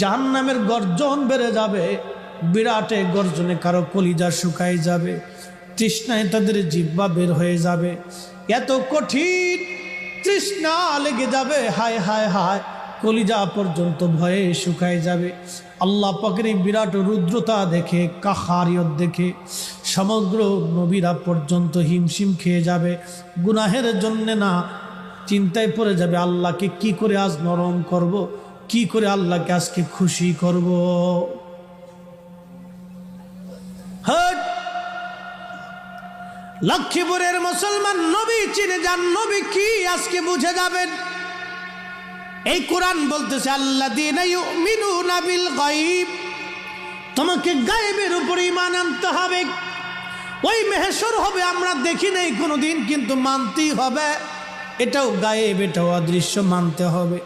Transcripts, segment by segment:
জাহান নামের গর্জন বেড়ে যাবে, বিরাটে গর্জনে কারও কলিজা শুকায় যাবে, তৃষ্ণায় তাদের জিব্বা বের হয়ে যাবে। এত কঠিন তৃষ্ণা লেগে যাবে, হায় হায় হায়, কলিজা পর্যন্ত ভয়ে শুকায় যাবে। আল্লাহ পাকের এই বিরাট রুদ্রতা দেখে, কাহারিয়ত দেখে, সমগ্র নবীরা পর্যন্ত হিমশিম খেয়ে যাবে। গুনাহের জন্যে না, চিন্তায় পড়ে যাবে, আল্লাহকে কি করে আজ নরম করব। কি করে আল্লাহকে আজকে খুশি করব? হট! লক্ষ্মীপুরের মুসলমান নবী চিনে যান, নবী কি আজকে বুঝে যাবেন? এই কোরআন বলতেছে আল্লাহ বিল গাইব তোমাকে গায়েবের উপর ইমান আনতে হবে। ওই মেহেশ্বর হবে, আমরা দেখি নাই কোনোদিন, কিন্তু মানতেই হবে। এটাও গায়েব, এটাও অদৃশ্য, মানতে হবে।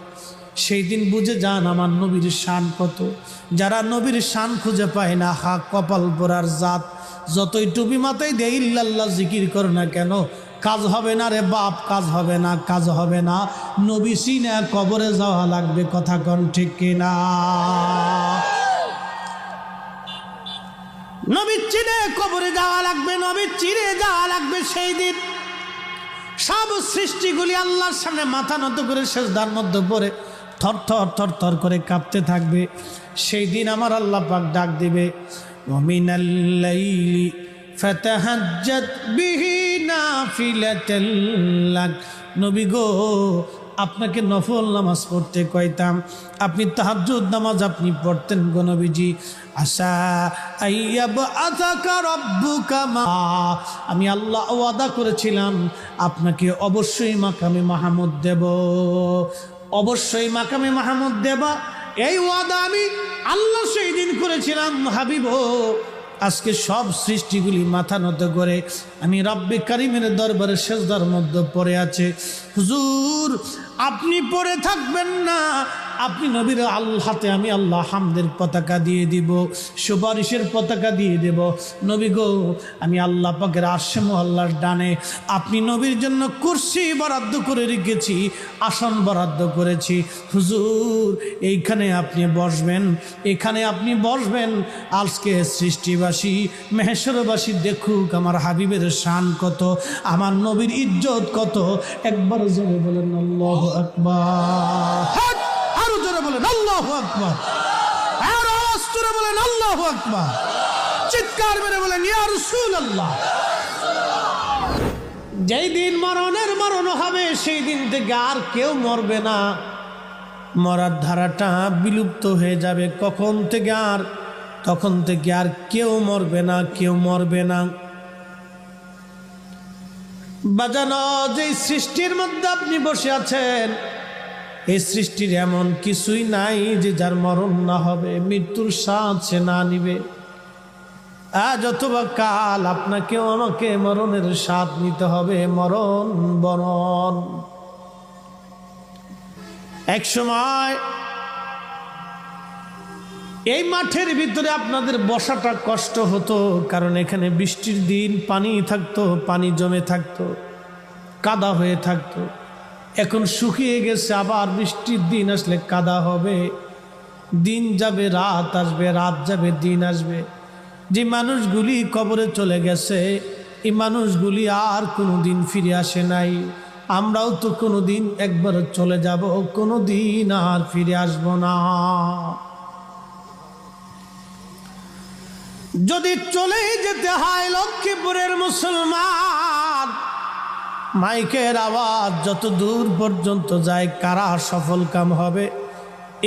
সেই দিন বুঝে যান আমার নবীর শান কত। যারা নবীর শান খুঁজে পায় না, হা, কপাল পরার জাত। যতই টুপি মাথায় দেয়, ইল্লাল্লাহ, জিকির করো না কেন? কাজ হবে না রে বাপ, কাজ হবে না, কাজ হবে না। নবী সিনে কবরে যাওয়া লাগবে, কথা কন ঠিক কিনা? নবী চিনে কবরে যাওয়া লাগবে, নবী চিনে যাওয়া লাগবে সেই দিন। সব সৃষ্টিগুলি আল্লাহর সামনে মাথা নত করে শেষদার মধ্যে পড়ে। থর থর থর থর করে কাঁপতে থাকবে। সেই দিন আমার আল্লাহ পাক ডাক দেবে নবী গো, আপনাকে নফল নামাজ পড়তে কইতাম, আপনি তাহাজ্জুদ নামাজ আপনি পড়তেন গো নবীজি। আশা আমি আল্লাহ ওয়াদা করেছিলাম, আপনাকে অবশ্যই মাকামে মাহমুদ দেব। অবশ্যই মাকামে মাহমুদ দেবা। এই ওয়াদা আমি আল্লাহ সেই দিন করেছিলাম, হাবিব আজকে সব সৃষ্টিগুলি মাথা নত করে আমি রব্বে কারিমের দরবারে শেষদার মধ্যে পড়ে আছে। হুজুর, আপনি পড়ে থাকবেন না আপনি নবীর আল্লাহাতে আমি আল্লাহ হামদের পতাকা দিয়ে দিব, সুপারিশের পতাকা দিয়ে দেব। নবী গো, আমি আল্লাহ পাকের আশেম আল্লাহর ডানে আপনি নবীর জন্য কুর্সি বরাদ্দ করে রেখেছি, আসন বরাদ্দ করেছি। হুজুর, এইখানে আপনি বসবেন, এখানে আপনি বসবেন। আজকে সৃষ্টিবাসী, মেহেশ্বরবাসী দেখুক আমার হাবিবের শান কত, আমার নবীর ইজ্জত কত। একবার জোরে বলেন, আল্লাহ আকবার। হাট! আরও জোরে বলেন, আল্লাহ আকবার। আর আওয়াজ জোরে বলেন, আল্লাহ আকবার। চিৎকার মেরে বলেন, ইয়া রাসূলুল্লাহ। যেই দিন মরণের মরণ হবে, সেই দিন থেকে আর কেউ মরবে না। মরার ধারাটা বিলুপ্ত হয়ে যাবে কখন থেকে আর, তখন থেকে আর কেউ মরবে না, কেউ মরবে না। বাজানো যে সৃষ্টির মধ্যে আপনি বসে আছেন এই সৃষ্টির এমন কিছুই নাই যে যার মরণ না হবে, মৃত্যুর স্বাদ না নিবে। আজ অথবা কাল আপনাকে আমাকে মরণের স্বাদ নিতে হবে, মরণ বরণ। এক সময় এই মাঠের ভিতরে আপনাদের বসাটা কষ্ট হতো, কারণ এখানে বৃষ্টির দিন পানি থাকতো, পানি জমে থাকতো, কাদা হয়ে থাকতো। এখন শুকিয়ে গেছে, আবার বৃষ্টির দিন আসলে কাদা হবে। দিন যাবে, রাত আসবে, রাত যাবে, দিন আসবে। যে মানুষগুলি কবরে চলে গেছে, এই মানুষগুলি আর কোনো দিন ফিরে আসে নাই। আমরাও তো কোনো দিন একবার চলে যাব কোনো দিন আর ফিরে আসব না। যদি চলে যেতে হয় লক্ষ্মীপুরের মুসলমান মাইকের আওয়াজ যত দূর পর্যন্ত যায়, কারা সফল কাম হবে?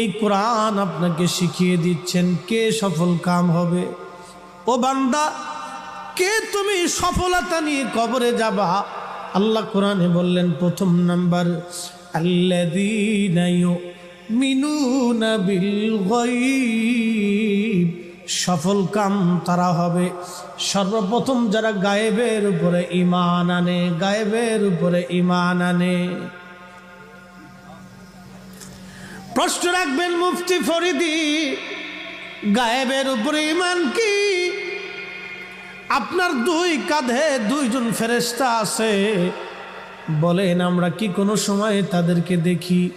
এই কোরআন আপনাকে শিখিয়ে দিচ্ছেন, কে সফল কাম হবে? ও বান্দা, কে তুমি সফলতা নিয়ে কবরে যাবা? আল্লাহ কোরআনে বললেন, প্রথম নাম্বার, আল্লাযীনা মিনুনা বিল গায়ব। সফল কাম তারা হবে। সর্বপ্রথম যারা গায়েবের উপরে ইমান আনে, গায়েবের উপরে ইমান আনে। প্রশ্ন রাখবেন মুফতি ফরিদি, গায়েবের উপরে ইমান কি? আপনার দুই কাঁধে দুইজন ফেরেস্তা আছে। বলেন, আমরা কি কোনো সময় তাদেরকে দেখি?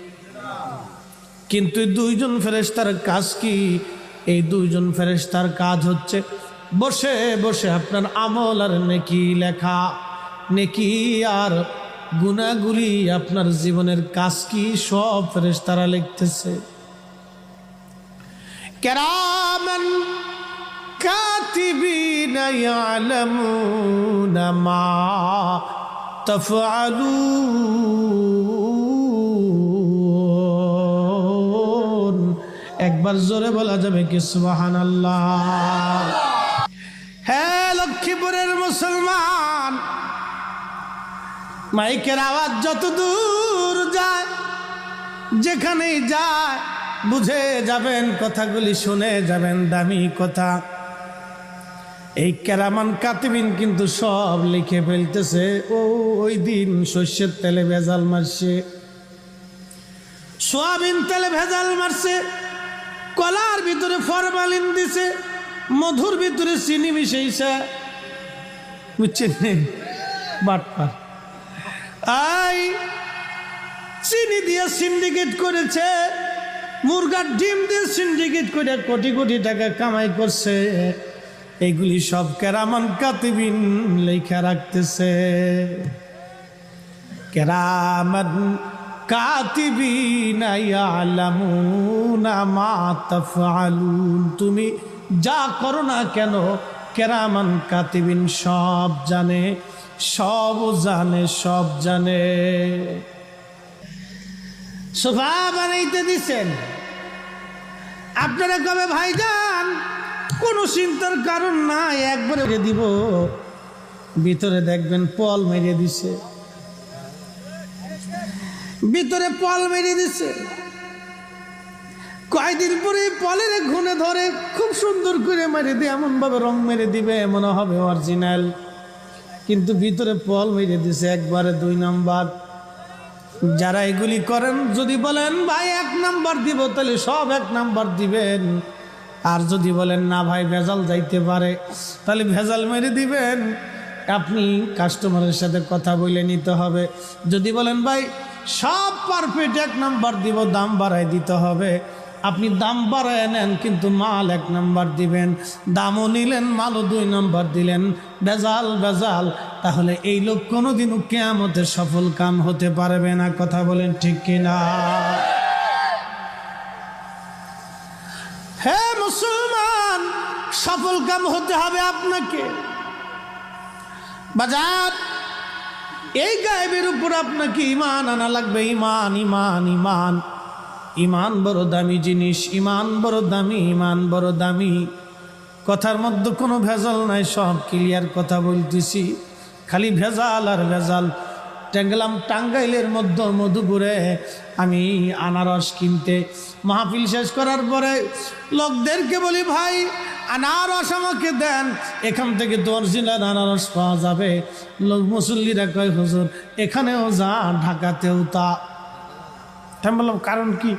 কিন্তু দুইজন ফেরেস্তার কাজ কি? এই দুইজন ফেরেশতার কাজ হচ্ছে বসে বসে আপনার আমল আর নেকি লেখা নেকি আর গুণাগুলি আপনার জীবনের কাজ কি সব ফেরেশতারা লিখতেছে কেরামান كاتبين يعلمون ما تفعلون একবার জোরে বলা যাবে কি সুবাহান আল্লাহ লক্ষ্মীপুরের মুসলমান, মাইকের আওয়াজ যত দূর যায়, যেখানেই যায়, বুঝে যাবেন কথাগুলি, শুনে যাবেন দামি কথা। এই কেরামান কাতিবিন কিন্তু সব লিখে ফেলতেছে ও ওই দিন শস্যের তেলে ভেজাল মারছে, সোয়াবিন তেলে ভেজাল মারছে কলার ভিতরে ফরমালিন দিছে, মধুর ভিতরে চিনি মিশাইছে। বুঝছেন আই, চিনি দিয়ে সিন্ডিকেট করেছে মুরগার ডিম দিয়ে সিন্ডিকেট করে কোটি কোটি টাকা কামাই করছে। এগুলি সব কেরামান কাতিবিন লেখা রাখতেছে। কেরামান তুমি যা করো না কেন? কেরামান কাতিবিন সব জানে সব জানে সব জানে। সোফা বানাইতে দিছেন। আপনারা কবে ভাইজান কোনো চিন্তার কারণ নাই, একবারে দিব। ভিতরে দেখবেন পল মেরে দিছে। ভিতরে পল মেরে দিছে। কয়দিন পরে পলের ঘুনে ধরে খুব সুন্দর করে মেরে দিয়ে এমন ভাবে রং মেরে দিবে, মনে হবে অরিজিনাল কিন্তু ভিতরে পল মেরে দিছে একবারে দুই নাম্বার। যারা এগুলি করেন, যদি বলেন, ভাই, এক নাম্বার দিব, তাহলে সব এক নাম্বার দিবেন। আর যদি বলেন, না ভাই, ভেজাল যাইতে পারে, তাহলে ভেজাল মেরে দিবেন। আপনি কাস্টমারের সাথে কথা বলে নিতে হবে। যদি বলেন, ভাই সব পারফেক্ট এক নাম্বার দিব, দাম বাড়াই দিতে হবে। আপনি দাম বাড়ায় নেন, কিন্তু মাল এক নাম্বার দিবেন। দামও নিলেন, মালও দুই নাম্বার দিলেন। বেজাল বেজাল। তাহলে এই লোক কোনোদিনও কেয়ামতের সফল কাম হতে পারবে না, কথা বলেন ঠিক কিনা? হে মুসলমান, সফল কাম হতে হবে আপনাকে। বাজার এই গায়েবের উপর আপনাকে ইমান আনা লাগবে। ইমান ইমান ইমান। ইমান বড় দামি জিনিস, ইমান বড় দামি, ইমান বড় দামি। কথার মধ্যে কোনো ভেজাল নাই, সব ক্লিয়ার কথা বলতেছি। খালি ভেজাল আর ভেজাল। গেলাম টাঙ্গাইলের মধ্যে মধুপুরে আমি আনারস কিনতে মাহফিল শেষ করার পরে লোকদেরকে বলি, ভাই, আনারস আমাকে দেন। এখান থেকে তো আনারস পাওয়া যাবে। লোক মুসল্লিরা কয়, হুজুর, এখানেও যা, ঢাকাতেও তা। বললাম কারণ কি?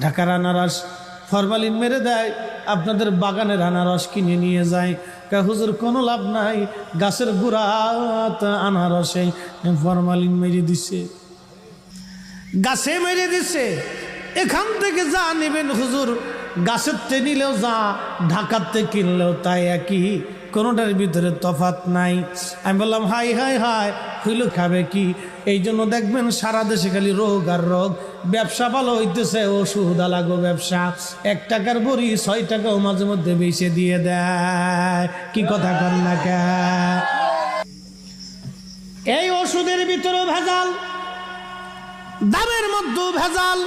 ঢাকার আনারস ফরমালিন মেরে দেয়। আপনাদের বাগানের আনারস কিনে নিয়ে যায়। হুজুর কোনো লাভ নাই, গাছের গুড়াত আনারসে ফরমালিন মেরে দিছে। গাছে মেরে দিছে। এখান থেকে যা নেবেন হুজুর, গাছের তে নিলেও যা ঢাকাতে কিনলেও তাই একই। কোনোটার ভিতরে তফাত নাই। আমি বললাম, হাই হাই হাই, হইল খাবে কি? এই জন্য দেখবেন সারা দেশে খালি রোগ আর রোগ। ব্যবসা ভালো হইতেছে, ওষুধ আলাগো ব্যবসা। এক টাকার বড়ি ছয় টাকাও মাঝে মধ্যে বেশি দিয়ে দেয়। কি কথা কর না এই ওষুধের ভিতরেও ভেজাল, দামের মধ্যেও ভেজাল।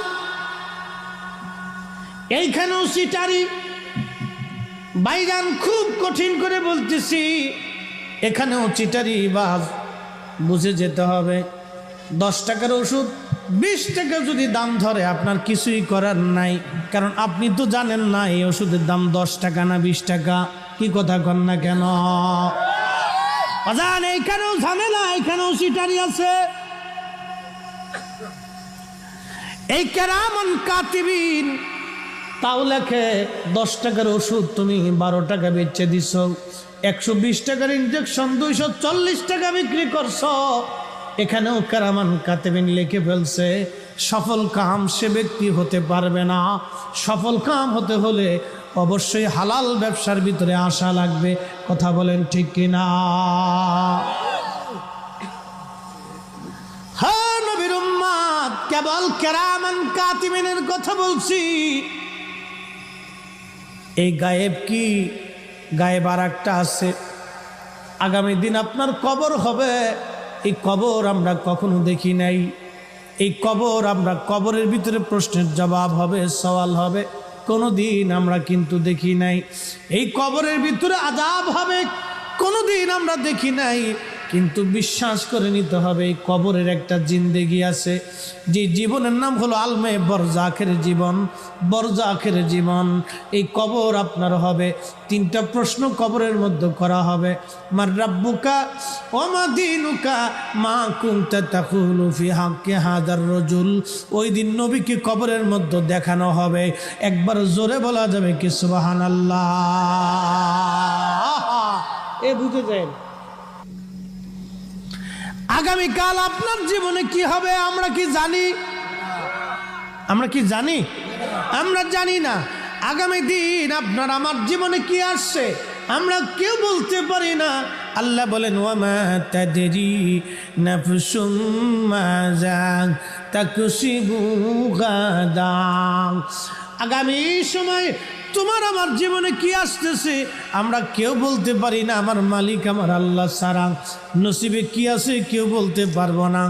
এইখানেও সিটারি বাইগান খুব কঠিন করে বলতেছি, এখানেও চিটারি বাজ বুঝে যেতে হবে। দশ টাকার ওষুধ, বিশ টাকা যদি দাম ধরে, আপনার কিছুই করার নাই। কারণ আপনি তো জানেন না, এই ওষুধের দাম দশ টাকা না বিশ টাকা। কি কথা কন না কেন? অজান এইখানেও ঝামেলা, এইখানেও সিটারি আছে। এই কেরামন কাতিবিন তাও লেখে দশ টাকার ওষুধ, তুমি বারো টাকা বেচে দিছ। একশো বিশ টাকার ইঞ্জেকশন দুইশো চল্লিশ টাকা বিক্রি করছ। এখানেও কারামান কাতেবিন লিখে ফেলছে, সফল কাম সে ব্যক্তি হতে পারবে না। সফল কাম হতে হলে অবশ্যই হালাল ব্যবসার ভিতরে আসা লাগবে। কথা বলেন ঠিক কিনা? হ্যাঁ নবীর কেবল কেরামান কাতিমিনের কথা বলছি। এই গায়েব কি? গায়েব আর একটা আছে। আগামী দিন আপনার কবর হবে। এই কবর আমরা কখনো দেখি নাই। এই কবর আমরা কবরের ভিতরে প্রশ্নের জবাব হবে, সওয়াল হবে। কোনো দিন আমরা কিন্তু দেখি নাই। এই কবরের ভিতরে আজাব হবে কোনো দিন আমরা দেখি নাই। কিন্তু বিশ্বাস করে নিতে হবে, এই কবরের একটা জিন্দেগি আছে। যে জীবনের নাম হলো আলমে বরজাখের জীবন বরজাখের জীবন। এই কবর আপনার হবে, তিনটা প্রশ্ন কবরের মধ্যে করা হবে। মার রাব্বুকা ও দিনুকা, মা কুনতা তাকুলু ফি হাক্কি হাদার রজুল। ওই দিন নবীকে কবরের মধ্যে দেখানো হবে। একবার জোরে বলা যাবে কি সুবহানাল্লাহ। এ বুঝে যায়। আগামীকাল আপনার জীবনে কি হবে আমরা কি জানি? আমরা কি জানি? আমরা জানি না। আগামী দিন আপনার আমার জীবনে কি আসছে? আমরা কেউ বলতে পারি না। আল্লাহ বলেন আগামী সময় তোমার আমার জীবনে কি আসতেছে? আমরা কেউ বলতে পারি না, আমার মালিক, আমার আল্লাহ সারা নসিবে কি আছে কেউ বলতে পারব না।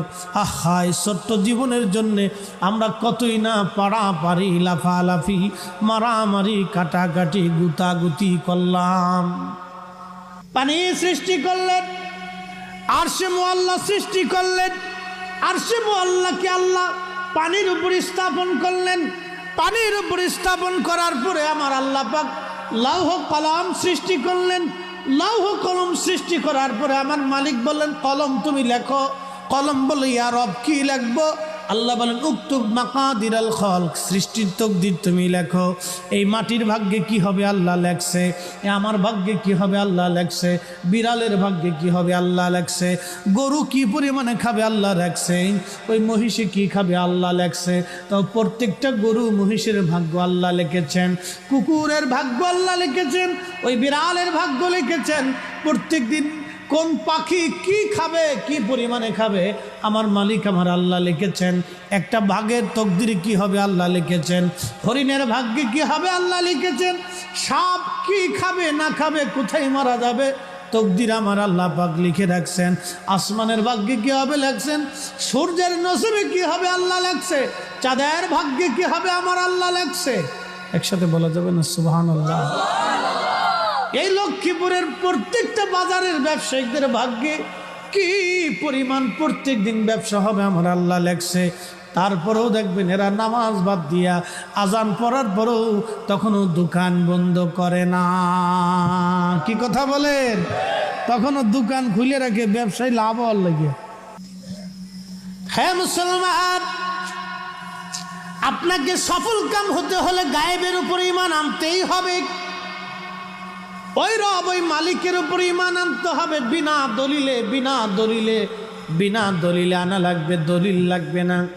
আহা, এই ছোট্ট জীবনের জন্যে আমরা কতই না পাড়া পারি লাফালাফি, মারামারি, কাটাকাটি, গুতাগুতি করলাম। পানি সৃষ্টি করলেন আর সে মোয়াল্লা সৃষ্টি করলেন আর সে মোয়াল্লাকে আল্লাহ পানির উপর স্থাপন করলেন। পানির উপর স্থাপন করার পরে আমার আল্লাহ পাক লৌহ কলম সৃষ্টি করলেন। লৌহ কলম সৃষ্টি করার পরে আমার মালিক বললেন, কলম তুমি লেখো। কলম বলে ইয়ার রব, কি লিখব? আল্লাহ বলেন উক্তুক মাকাদির আল খল সৃষ্টির তকদির তুমি লেখো। এই মাটির ভাগ্যে কি হবে আল্লাহ লেখছে? আমার ভাগ্যে কি হবে আল্লাহ লেখছে? বিড়ালের ভাগ্যে কি হবে আল্লাহ লেখছে? গরু কি পরিমাণে খাবে আল্লাহ লেখছে? ওই মহিষে কি খাবে আল্লাহ লেখছে? তো প্রত্যেকটা গরু মহিষের ভাগ্য আল্লাহ লিখেছেন, কুকুরের ভাগ্য আল্লাহ লিখেছেন, ওই বিড়ালের ভাগ্য লিখেছেন। প্রত্যেক দিন কোন পাখি কি খাবে, কি পরিমাণে খাবে? আমার মালিক আমার আল্লাহ লিখেছেন, একটা ভাগের তকদির কি হবে আল্লাহ লিখেছেন, হরিণের ভাগ্যে কি হবে আল্লাহ লিখেছেন, সাপ কি খাবে, না খাবে, কোথায় মারা যাবে? তকদির আমার আল্লাহ পাক লিখে রাখছেন, আসমানের ভাগ্যে কি হবে লেখছেন, সূর্যের নসিবে কি হবে আল্লাহ লেখছে, চাঁদের ভাগ্যে কি হবে আমার আল্লাহ লেখছে। একসাথে বলা যাবে না সুবহান আল্লাহ এই লক্ষ্মীপুরের প্রত্যেকটা বাজারের ব্যবসায়ীদের ভাগ্যে কি পরিমাণ প্রত্যেক দিন ব্যবসা হবে আমার আল্লাহ লেখছে। তারপরেও দেখবেন এরা নামাজ বাদ দিয়া আজান পড়ার পরেও তখনও দোকান বন্ধ করে না। কি কথা বলেন? তখনও দোকান খুলে রাখে, ব্যবসায় লাভ হওয়ার লাগে। হ্যাঁ মুসলমান, আপনাকে সফল কাম হতে হলে গায়েবের উপর ইমান আনতেই হবে। ওই ওই মালিকের উপর ইমান আনতে হবে। বিনা দলিলে বিনা দলিলে বিনা দলিলে আনা লাগবে, দলিল লাগবে না।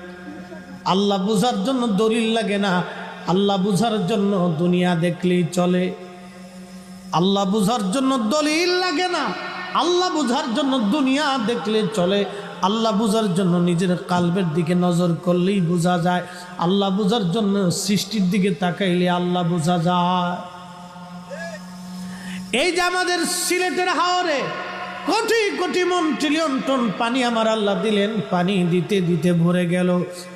আল্লাহ বুঝার জন্য দলিল লাগে না। আল্লাহ বুঝার জন্য দুনিয়া দেখলেই চলে। আল্লাহ বুঝার জন্য দলিল লাগে না। আল্লাহ বুঝার জন্য দুনিয়া দেখলে চলে। আল্লাহ বুঝার জন্য নিজের কালবের দিকে নজর করলেই বোঝা যায়। আল্লাহ বুঝার জন্য সৃষ্টির দিকে তাকাইলে আল্লাহ বোঝা যায়। এই যে আমাদের সিলেটের হাওরে কোটি কোটি মন ট্রিলিয়ন টন পানি আমার আল্লাহ দিলেন। পানি দিতে দিতে ভরে গেল।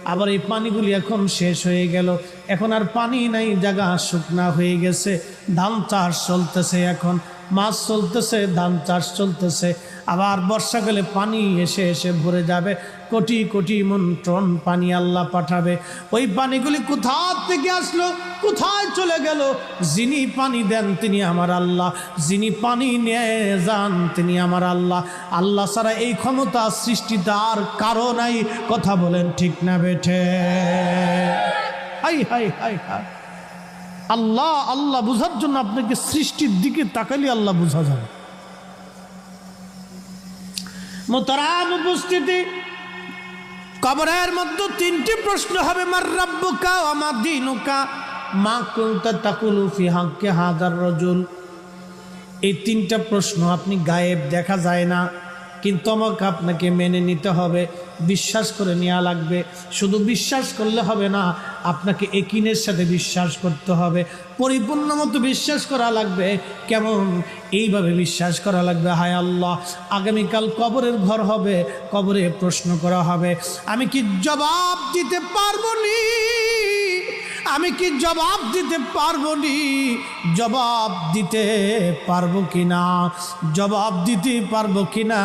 আবার এই পানিগুলি এখন শেষ হয়ে গেল। এখন আর পানি নাই, জায়গা শুকনা হয়ে গেছে। ধান চাষ চলতেছে এখন। মাছ চলতেছে, ধান চাষ চলতেছে, আবার বর্ষাকালে পানি এসে এসে ভরে যাবে, কোটি কোটি মন টন পানি আল্লাহ পাঠাবে। ওই পানিগুলি কোথা থেকে আসলো? কোথায় চলে গেল? যিনি পানি দেন তিনি আমার আল্লাহ, যিনি পানি নিয়ে যান তিনি আমার আল্লাহ। আল্লাহ ছাড়া এই ক্ষমতা সৃষ্টিতে আর কারও নাই, কথা বলেন ঠিক না বেঠে। হাই হাই হাই হাই। আল্লাহ আল্লাহ বুঝার জন্য আপনাকে সৃষ্টির দিকে তাকালে আল্লাহ বোঝা যাবে। মোতারাম উপস্থিতি, কবরের মধ্যে তিনটি প্রশ্ন হবে, মার রাব্বুকা আমার দিনুকা? মা কুনতা তাকুলু ফি হাক্কে হাজার রজুল? এই তিনটা প্রশ্ন আপনি গায়েব দেখা যায় না। কিন্তু আমাকে আপনাকে মেনে নিতে হবে। বিশ্বাস করে নেওয়া লাগবে। শুধু বিশ্বাস করলে হবে না, আপনাকে একিনের সাথে বিশ্বাস করতে হবে। পরিপূর্ণ মতো বিশ্বাস করা লাগবে। কেমন? এইভাবে বিশ্বাস করা লাগবে, হায় আল্লাহ। আগামীকাল কবরের ঘর হবে, কবরে প্রশ্ন করা হবে। আমি কি জবাব দিতে পারব নি? আমি কি জবাব দিতে পারব নি? জবাব দিতে পারব কি না জবাব দিতে পারব কি না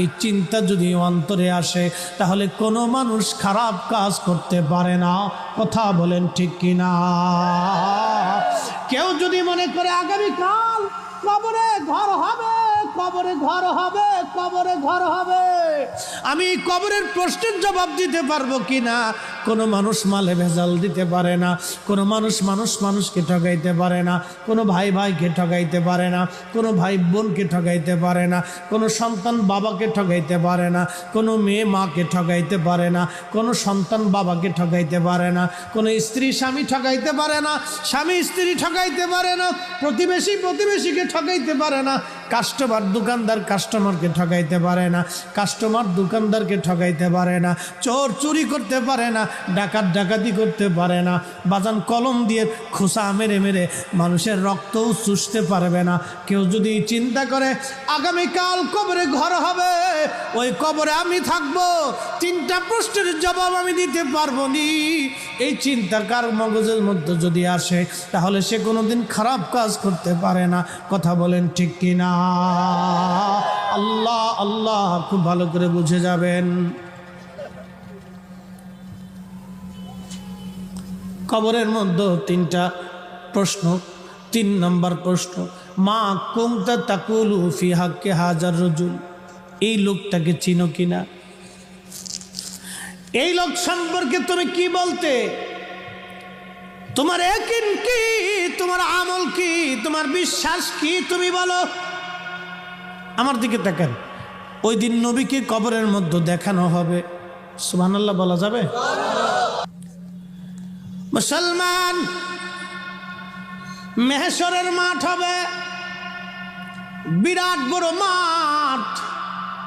এই চিন্তা যদি অন্তরে আসে, তাহলে কোনো মানুষ খারাপ কাজ করতে পারে না। কথা বলেন ঠিক কি না কেউ যদি মনে করে, আগামীকাল কবরে ঘর হবে, কবরে ঘর হবে, কবরে ঘর হবে। আমি কবরের প্রশ্নের জবাব দিতে পারব কি না কোনো মানুষ মালে ভেজাল দিতে পারে না কোনো মানুষ মানুষ মানুষকে ঠকাইতে পারে না কোনো ভাই ভাইকে ঠকাইতে পারে না কোনো ভাই বোনকে ঠকাইতে পারে না কোনো সন্তান বাবাকে ঠকাইতে পারে না কোনো মেয়ে মাকে ঠকাইতে পারে না কোনো সন্তান বাবাকে ঠকাইতে পারে না কোনো স্ত্রী স্বামী ঠকাইতে পারে না স্বামী স্ত্রী ঠকাইতে পারে না প্রতিবেশী প্রতিবেশীকে ঠকাইতে পারে না কাস্টমার দোকানদার কাস্টমারকে ঠকাইতে পারে না, কাস্টমার দোকানদারকে ঠকাইতে পারে না, চোর চুরি করতে পারে না, ডাকাত ডাকাতি করতে পারে না, বাজান কলম দিয়ে খোসা মেরে মেরে মানুষের রক্তও চুষতে পারবে না। কেউ যদি চিন্তা করে, আগামীকাল কবরে ঘর হবে, ওই কবরে আমি থাকব, তিনটা প্রশ্নের জবাব আমি দিতে পারব নি। এই চিন্তা কার মগজের মধ্যে যদি আসে, তাহলে সে কোনোদিন খারাপ কাজ করতে পারে না। কথা বলেন ঠিক কিনা? আল্লাহ আল্লাহ, খুব ভালো করে বুঝে যাবেন। কবরের মধ্যে তিনটা প্রশ্ন, তিন নম্বর প্রশ্ন, মা কুমতা তাকুলু ফি হাক্কে হাজার রজুল? এই লোকটাকে চিনো কিনা? এই লোক সম্পর্কে তুমি কি বলতে? তোমার একিন কি? তোমার আমল কি? তোমার বিশ্বাস কি? তুমি বলো। আমার দিকে দেখেন ওই দিন নবীকে কবরের মধ্যে দেখানো হবে। সুবহানাল্লাহ বলা যাবে? মুসলমান মেহেশ্বরের মাঠ হবে। বিরাট বড় মাঠ।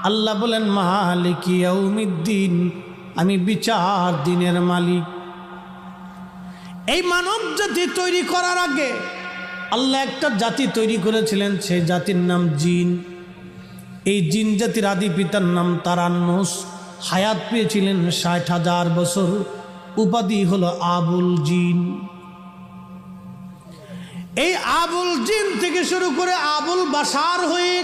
আল্লাহ বলেন, মালিক ইয়াউমিদ্দিন। আমি বিচার দিনের মালিক। এই মানব জাতি তৈরি করার আগে আল্লাহ একটা জাতি তৈরি করেছিলেন সেই জাতির নাম জিন। এই জিন জাতির আদি পিতার নাম তারান্নুস। হায়াত পেয়েছিলেন ষাট হাজার বছর। উপাধি হলো আবুল জিন। এই আবুল জিন থেকে শুরু করে আবুল বাসার হয়ে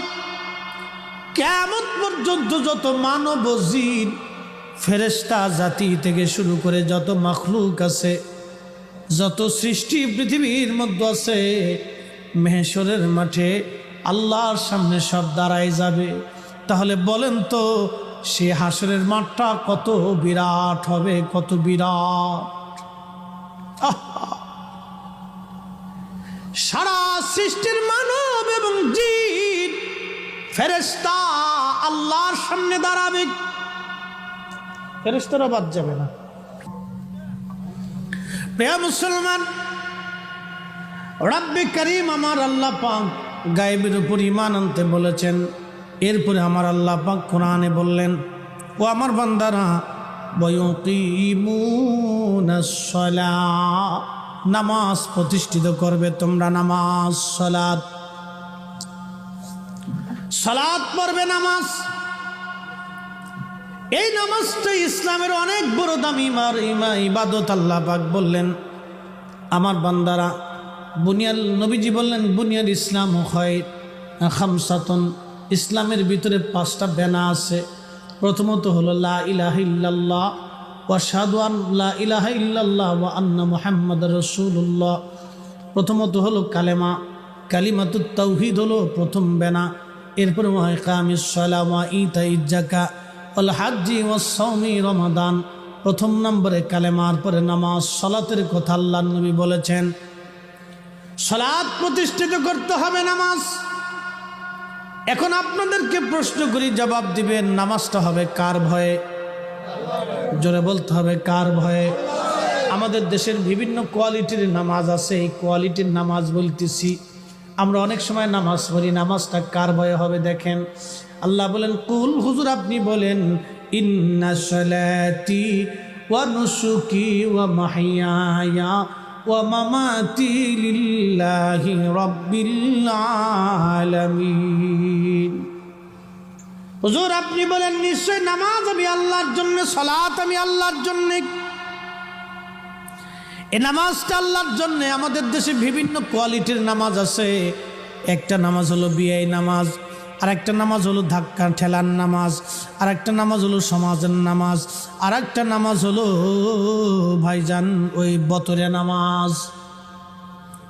কেমন পর্যন্ত যত মানব জিন ফেরেস্তা জাতি থেকে শুরু করে যত মখলুক আছে, যত সৃষ্টি পৃথিবীর মধ্যে আছে মেহেশ্বরের মাঠে আল্লাহর সামনে সব দাঁড়ায় যাবে। তাহলে বলেন তো, সে হাসরের মাঠটা কত বিরাট হবে, কত বিরাট! সারা সৃষ্টির মানব এবং জিন ফেরেস্তা আল্লাহর সামনে দাঁড়াবে। ফেরেস্তারা বাদ যাবে না। প্রিয় মুসলমান, রাব্বি করিম আমার আল্লাহ পাক গায়েবের উপর ইমান আনতে বলেছেন। এরপরে আমার আল্লাহ পাক কোরআনে বললেন, ও আমার বান্দারা নামাজ প্রতিষ্ঠিত করবে তোমরা নামাজ, সালাত। সালাত পড়বে নামাজ। এই নামাজটা ইসলামের অনেক বড় দামি। মার ইমা, ইবাদত আল্লাহ পাক বললেন। আমার বান্দারা বুনিয়াল নবীজি বললেন বুনিয়াল ইসলাম হয় খামসাতন। ইসলামের ভিতরে পাঁচটা বেনা আছে। প্রথমত হলো, লা ইলাহা ইল্লাল্লাহ লা প্রথমত হলো, কালেমা। কালিমাতুত তাওহীদ হলো প্রথম বেনা এরপরে ওয়া ইকামিস সালাম ওয়া রমাদান। প্রথম নম্বরে কালেমার পরে নামাজ, সলাতের কথা আল্লাহ নবী বলেছেন। সালাত প্রতিষ্ঠিত করতে হবে নামাজ। এখন আপনাদেরকে প্রশ্ন করি, জবাব দিবেন, নামাজটা হবে কার ভয়ে? জোরে বলতে হবে, কার ভয়ে? আমাদের দেশের বিভিন্ন কোয়ালিটির নামাজ আছে, এই কোয়ালিটির নামাজ বলতেছি। আমরা অনেক সময় নামাজ পড়ি, নামাজটা কার ভয়ে হবে দেখেন? আল্লাহ বলেন, কুল, হুজুর আপনি বলেন, ইন্না ওয়া নুসুকি ওয়া মাহিয়ায়া ওয়া মামাতি লিল্লাহি রাব্বিল আলামিন। হুজুর আপনি বলেন, নিশ্চয় নামাজ আমি আল্লাহর জন্য, সলাত আমি আল্লাহর জন্য এই নামাজটা আল্লাহর জন্য। আমাদের দেশে বিভিন্ন কোয়ালিটির নামাজ আছে। একটা নামাজ হলো বিআই নামাজ আর একটা নামাজ হলো ধাক্কা ঠেলার নামাজ আর একটা নামাজ হলো সমাজের নামাজ আর একটা নামাজ হলো ভাইজান ওই বতরে নামাজ।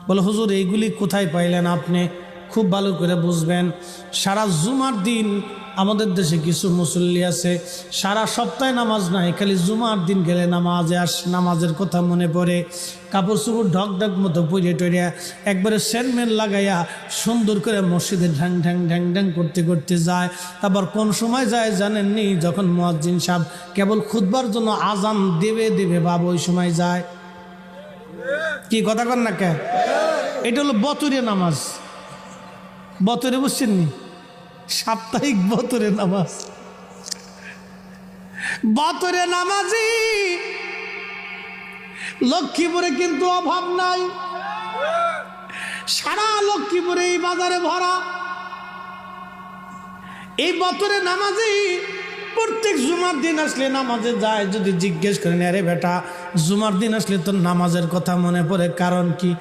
বলে, হুজুর এইগুলি কোথায় পাইলেন আপনি? খুব ভালো করে বুঝবেন। সারা জুমার দিন আমাদের দেশে কিছু মুসল্লি আছে, সারা সপ্তাহে নামাজ নাই, খালি জুমার দিন গেলে নামাজে আস, নামাজের কথা মনে পড়ে, কাপড় চুপড় ঢক ঢক মতো পরিয়ে টরিয়া একবারে সেন্টমেন্ট লাগাইয়া সুন্দর করে মসজিদে ঢ্যাং ঢ্যাং ঢ্যাং ঢ্যাং করতে করতে যায়। তারপর কোন সময় যায় জানেননি? যখন মুয়াজ্জিন সাহেব কেবল খুদবার জন্য আজান দেবে দেবে বাবা ওই সময় যায়। কি কথা কর না কে? এটা হলো বতরে নামাজ। বতরে বুঝছেন নি? সাপ্তাহিক বতরে নামাজ। বতরে নামাজি। লক্ষ্মীপুরে কিন্তু অভাব নাই। সারা লক্ষ্মীপুরে এই বাজারে ভরা। এই বতরে নামাজি, প্রত্যেক জুমার দিন আসলে নামাজে যায়। যদি জিজ্ঞেস করেন, আরে বেটা, জুমার দিন আসলে তোর নামাজের কথা মনে পড়ে? কারণ কি?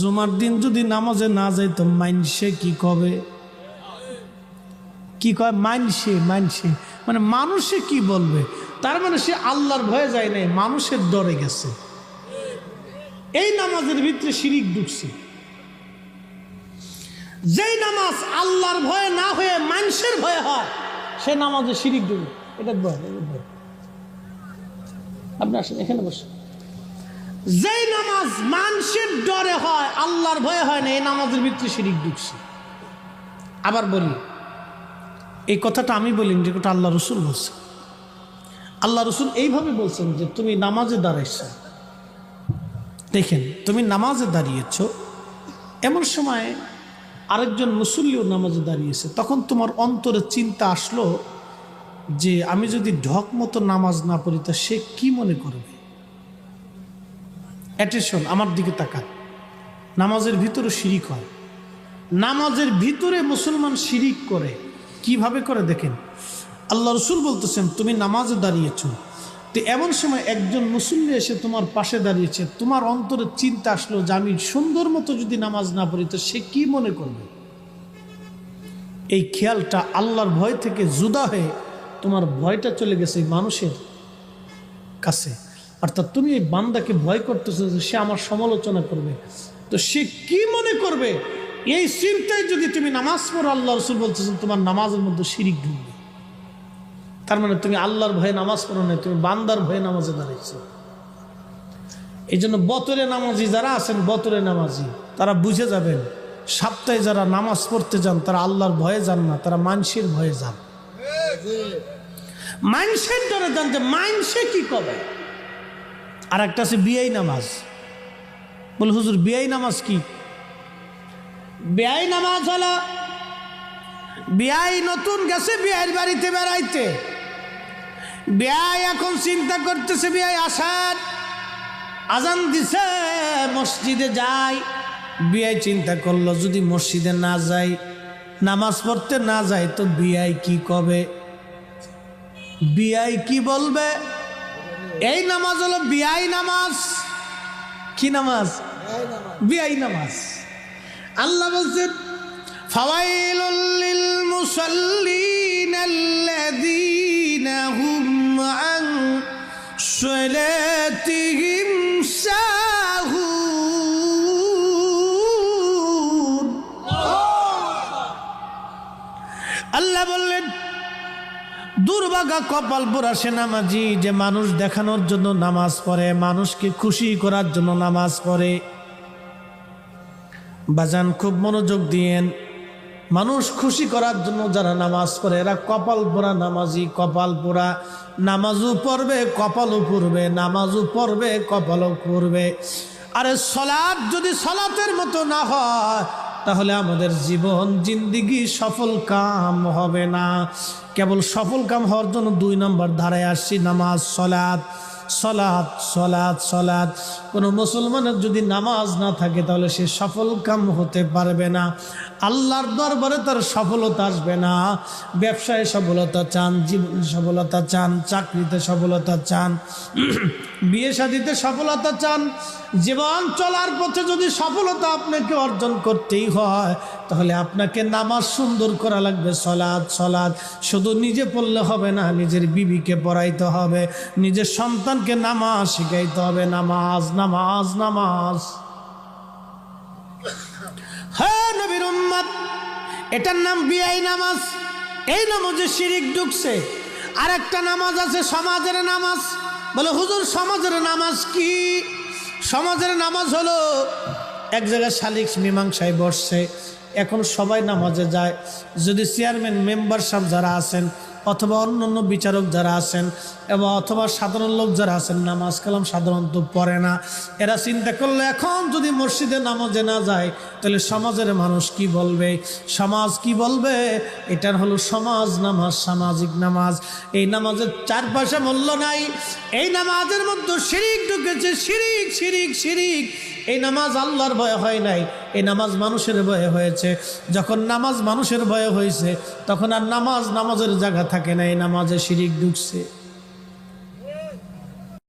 জুমার দিন যদি নামাজে না যায় তো মাইনসে কি কবে? কি কয়? মানসে মানসে। মানে মানুষে কি বলবে? তার মানে সে আল্লাহর ভয়ে যায় নাই, মানুষের ডরে গেছে। এই নামাজের ভিতরে শিরিক ঢুকছে। যেই নামাজ আল্লাহর ভয়ে না হয়ে মানুষের ভয়ে হয়, সে নামাজে শিরিক ঢুকে। এটা ভয়। আপনি আসেন, এখানে বসুন। যেই নামাজ মানুষের ডরে হয়, আল্লাহর ভয়ে হয় না, এই নামাজের ভিতরে শিরিক ঢুকছে। আবার বলি এই কথাটা আমি বলিনি যে কথা আল্লাহ রসুল বলছেন। আল্লাহ রসুল এইভাবে বলছেন যে তুমি নামাজে দাঁড়াইছ। দেখেন, তুমি নামাজে দাঁড়িয়েছ, এমন সময় আরেকজন মুসল্লিও নামাজে দাঁড়িয়েছে, তখন তোমার অন্তরে চিন্তা আসলো যে আমি যদি ঢক মতো নামাজ না পড়ি, তা সে কি মনে করবে? অ্যাটেনশন আমার দিকে তাকান। নামাজের ভিতরে শিরিক হয়। নামাজের ভিতরে মুসলমান শিরিক করে। কীভাবে করে দেখেন? আল্লাহ রসুল বলতেছেন, তুমি নামাজে দাঁড়িয়েছ। তো এমন সময় একজন মুসল্লি এসে তোমার পাশে দাঁড়িয়েছে। তোমার অন্তরে চিন্তা আসলো যে আমি সুন্দর মতো যদি নামাজ না পড়ি, তো সে কি মনে করবে? এই খেয়ালটা আল্লাহর ভয় থেকে জুদা হয়ে তোমার ভয়টা চলে গেছে মানুষের কাছে। অর্থাৎ তুমি এই বান্দাকে ভয় করতেছো যে সে আমার সমালোচনা করবে। তো সে কি মনে করবে? এই চিন্তায় যদি তুমি নামাজ পড়ো, আল্লাহ রসুল বলতেছেন, তোমার নামাজের মধ্যে শিরিক ঢুকবে তার মানে তুমি আল্লাহর ভয়ে নামাজ পড়ো না তুমি বান্দার ভয়ে নামাজে দাঁড়িয়েছো এই জন্য বতরে নামাজি যারা আছেন, বতরে নামাজি, তারা বুঝে যাবেন, সপ্তাহে যারা নামাজ পড়তে যান, তারা আল্লাহর ভয়ে যান না, তারা মানসির ভয়ে যান। মাইনসের ডরে যান যে মাইনসে কি কবে আর একটা আছে বিয়াই নামাজ। বলে, হুজুর, বিয়াই নামাজ কি? বিয়াই নামাজ হলো। বিয়াই নতুন গেছে বিয়ের বাড়িতে বেড়াইতে। বিয়াই এখন চিন্তা করতেছে, বিয়াই আসার আজান দিছে, মসজিদে যাই বিয়াই চিন্তা করল, যদি মসজিদে না যাই নামাজ পড়তে না যায়, তো বিয়াই কি কবে? বিয়াই কি বলবে? এই নামাজ হলো বিয়াই নামাজ। কি নামাজ? বিয়াই নামাজ। আল্লাহ বলছেন ফাওয়াইলুল লিল মুসাল্লিন আল্লাযীনা হুম আন সালাতিহিম সাহুন। আল্লাহ বললেন, দুর্ভাগা কপাল পোড়া সেনামাজি যে মানুষ দেখানোর জন্য নামাজ পড়ে, মানুষকে খুশি করার জন্য নামাজ পড়ে বাজান খুব মনোযোগ দিয়েন। মানুষ খুশি করার জন্য যারা নামাজ পড়ে, এরা কপাল পোড়া নামাজি, কপাল পোড়া। নামাজও পড়বে, কপালও পড়বে, নামাজও পড়বে, কপালও পড়বে। আরে সলাদ যদি সলাতের মতো না হয়, তাহলে আমাদের জীবন, জিন্দিগি সফল কাম হবে না। কেবল সফল কাম হওয়ার জন্য দুই নম্বর ধারায় আসছি, নামাজ সলাদ সলাদ সলাদ সলাদ। কোনো মুসলমানের যদি নামাজ না থাকে, তাহলে সে সফল কাম হতে পারবে না। আল্লাহর দরবারে তার সফলতা আসবে না। ব্যবসায় সফলতা চান, জীবনে সফলতা চান, চাকরিতে সফলতা চান, বিয়ে শাদিতে সফলতা চান, জীবন চলার পথে যদি সফলতা আপনাকে অর্জন করতেই হয়, তাহলে আপনাকে নামাজ সুন্দর করা লাগবে সলাদ সলাদ শুধু নিজে পড়লে হবে না, নিজের বিবিকে পড়াইতে হবে, নিজের সন্তানকে নামাজ শিখাইতে হবে, নামাজ নামাজ নামাজ। হ্যাঁ নবীর উম্মত, এটার নাম বিআই নামাজ। এই নামাজে শিরিক ঢুকছে। আর একটা নামাজ আছে সমাজের নামাজ। বলে, হুজুর, সমাজের নামাজ কি? সমাজের নামাজ হলো, এক জায়গায় শালিক মীমাংসায় বসছে। এখন সবাই নামাজে যায়। যদি চেয়ারম্যান, মেম্বার সাহেব যারা আছেন অথবা অন্য অন্য বিচারক যারা আছেন এবং অথবা সাধারণ লোক যারা আছেন, নামাজ কালাম সাধারণত পড়ে না। এরা চিন্তা করলে এখন যদি মসজিদে নামাজে না যায়, তাহলে সমাজের মানুষ কি বলবে? সমাজ কি বলবে? এটার হলো সমাজ নামাজ, সামাজিক নামাজ। এই নামাজের চারপাশে মূল্য নাই। এই নামাজের মধ্যে শিরিক ঢুকেছে, শিরিক শিরিক শিরিক। এই নামাজ আল্লাহর ভয় হয় নাই। এই নামাজ মানুষের ভয়ে হয়েছে। যখন নামাজ মানুষের ভয়ে হয়েছে, তখন আর নামাজ নামাজের জায়গা থাকে না, এই নামাজে শিরিক ঢুকছে।